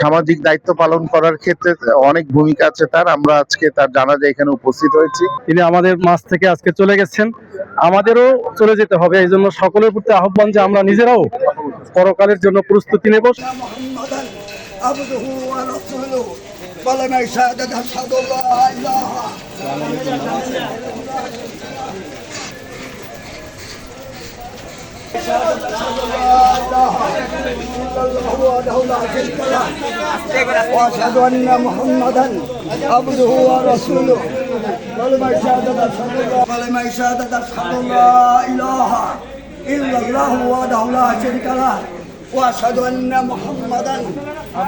সামাজিক দায়িত্ব পালন করার ক্ষেত্রে অনেক ভূমিকা আছে তার। আমরা আজকে তার জানাজা এখানে উপস্থিত হয়েছি। তিনি আমাদের মাছ থেকে আজকে চলে গেছেন। আমাদেরও চলে যেতে হবে। এই জন্য সকলের প্রতি আহ্বান যে আমরা নিজেরাও পরকালের জন্য প্রস্তুতি নেব। عبده ورسوله ولم شهادة أشهد أن لا إله واشهد ان محمدا عبده ورسوله ولم شهادة اشهد ولم شهادة اشهد ان لا اله الا الله وحده لا شريك له واشهد ان محمدا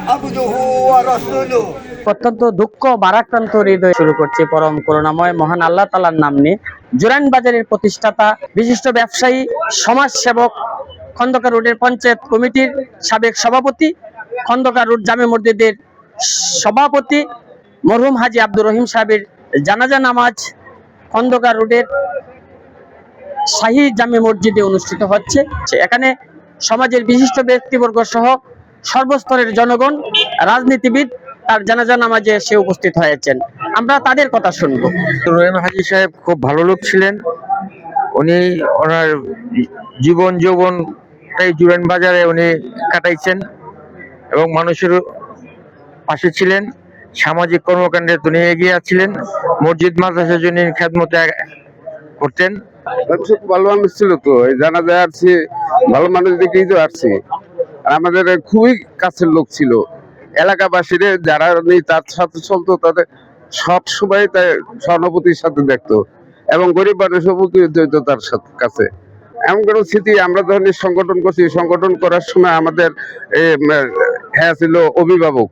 عبده ورسوله অত্যন্ত দুঃখ বারাক্রান্ত হৃদয় শুরু করছে পরম করুণাময় মহান আল্লাহ তালার নাম নিয়ে জুরাইন বাজারের প্রতিষ্ঠাতা বিশিষ্ট ব্যবসায়ী সমাজ সেবক খন্দকার রোডের পঞ্চায়েত কমিটির সাবেক সভাপতি, খন্দকার রোড জামে মসজিদের সভাপতি মরহুম হাজি আব্দুর রহিম সাহেবের জানাজা নামাজ খন্দকার রোডের শাহী জামে মসজিদে অনুষ্ঠিত হচ্ছে। এখানে সমাজের বিশিষ্ট ব্যক্তিবর্গ সহ সর্বস্তরের জনগণ, রাজনীতিবিদ তার জানাজা নামাজে এসে উপস্থিত হয়েছেন। আমরা তাদের কথা শুনব। রহিম হাজি সাহেব খুব ভালো লোক ছিলেন। উনি ওনার জীবন যৌবনটাই জুরান বাজারে উনি কাটাইছেন এবং মানুষের পাশে ছিলেন, সামাজিক কর্মকাণ্ডে তিনি এগিয়ে ছিলেন মসজিদ মাদ্রাসার জন্য খেদমতে করতেন। ভালো মানুষ ছিল তো জানা যায় আসছি ভালো মানুষ দেখেই তো আসছি। আমাদের খুবই কাছের লোক ছিল। এলাকাবাসীর যারা নেই, তার সাথে চলতো, তাদের সব সময় তাই সহানুভূতির সাথে দেখতো এবং গরিব উপকৃত হইতো তার সাথে কাছে। এমন কোনো স্মৃতি আমরা যখন সংগঠন করছি, সংগঠন করার সময় আমাদের হ্যাঁ ছিল অভিভাবক।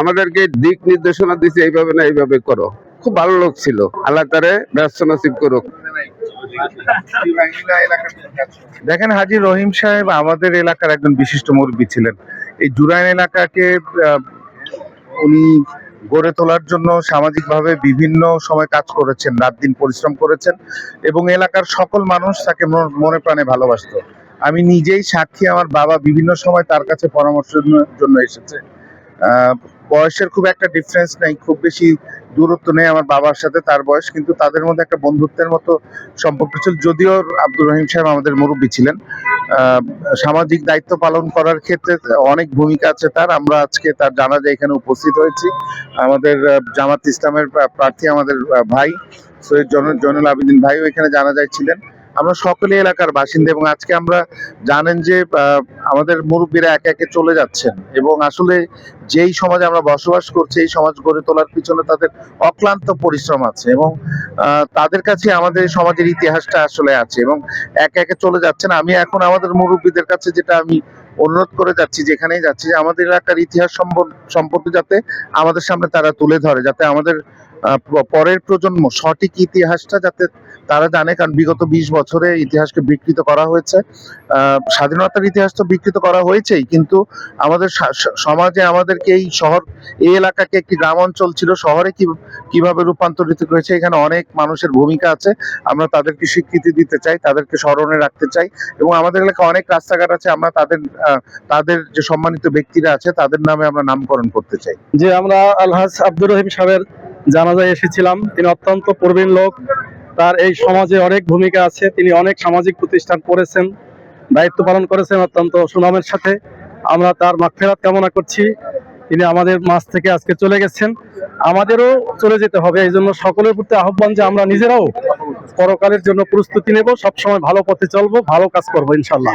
আমাদেরকে দিক নির্দেশনা দিছে, এইভাবে না এইভাবে করো। খুব ভালো লোক ছিল। আল্লাহ তারে ব্যস্ত নসিব করুক। দেখেন হাজি রহিম সাহেব আমাদের এলাকার একজন বিশিষ্ট মুরব্বী ছিলেন। এই জুরাইন এলাকাকে উনি গড়ে তোলার জন্য সামাজিকভাবে বিভিন্ন সময় কাজ করেছেন, রাত দিন পরিশ্রম করেছেন এবং এলাকার সকল মানুষ তাকে মন- প্রাণে ভালোবাসত। আমি নিজেই সাক্ষী, আমার বাবা বিভিন্ন সময় তার কাছে পরামর্শের জন্য এসেছে। বয়সের খুব একটা ডিফারেন্স নাই, খুব বেশি দূরত্ব নেই আমার বাবার সাথে, তার বয়স, কিন্তু তাদের মধ্যে একটা বন্ধুত্বের মতো সম্পর্ক ছিল। যদিও আব্দুর রহিম সাহেব আমাদের মুরব্বী ছিলেন। সামাজিক দায়িত্ব পালন করার ক্ষেত্রে অনেক ভূমিকা আছে তার। আমরা আজকে তার জানাজা এখানে উপস্থিত হয়েছি। আমাদের জামাত ইসলামের প্রার্থী আমাদের ভাই, সৈয়দ জন- জয়নুল আবেদিন ভাইও এখানে জানাজায় ছিলেন। আমরা সকলে এলাকার বাসিন্দা এবং আজকে আমরা জানেন যে আমাদের মুরব্বীরা একে একে চলে যাচ্ছেন এবং আসলে যেই সমাজে আমরা বসবাস করছি, এই সমাজ গড়ে তোলার পিছনে তাদের অক্লান্ত পরিশ্রম আছে এবং তাদের কাছে আমাদের সমাজের ইতিহাসটা আসলে আছে এবং একে একে চলে যাচ্ছেন। আমি এখন আমাদের মুরব্বীদের কাছে যেটা আমি অনুরোধ করে যাচ্ছি, যেখানেই যাচ্ছি, যে আমাদের এলাকার ইতিহাস সম্পর্ক- যাতে আমাদের সামনে তারা তুলে ধরে, যাতে আমাদের পরের প্রজন্ম সঠিক ইতিহাসটা যাতে তারা জানে, কারণ বিগত বিশ বছরে ইতিহাসকে বিকৃত করা হয়েছে। স্বাধীনতার ইতিহাস তো বিকৃত করা হয়েছেই, কিন্তু আমাদের সমাজে আমাদেরকে এই শহর, এই এলাকাকে একটি গ্রাম অঞ্চল ছিল, শহরে কি, কীভাবে রূপান্তরিত করেছে, এখানে অনেক মানুষের ভূমিকা আছে। আমরা তাদেরকে স্বীকৃতি দিতে চাই, তাদেরকে স্মরণে রাখতে চাই, এবং আমাদের এলাকায় অনেক রাস্তাঘাট আছে, আমরা তাদের তাদের যে সম্মানিত ব্যক্তিরা আছে, তাদের নামে আমরা নামকরণ করতে চাই। যে আমরা আলহাজ আব্দুর রহিম সাহেবের জানাজায় এসেছিলাম, তিনি অত্যন্ত প্রবীণ লোক। তার এই সমাজে অনেক ভূমিকা আছে। তিনি অনেক সামাজিক প্রতিষ্ঠান করেছেন, দায়িত্ব পালন করেছেন অত্যন্ত সুনামের সাথে। আমরা তার মাগফিরাত কামনা করছি। তিনি আমাদের মাঝ থেকে আজকে চলে গেছেন। আমাদেরও চলে যেতে হবে। এই জন্য সকলের প্রতি আহ্বান যে আমরা নিজেরাও পরকালের জন্য প্রস্তুতি নেব, সবসময় ভালো পথে চলবো, ভালো কাজ করব ইনশাল্লাহ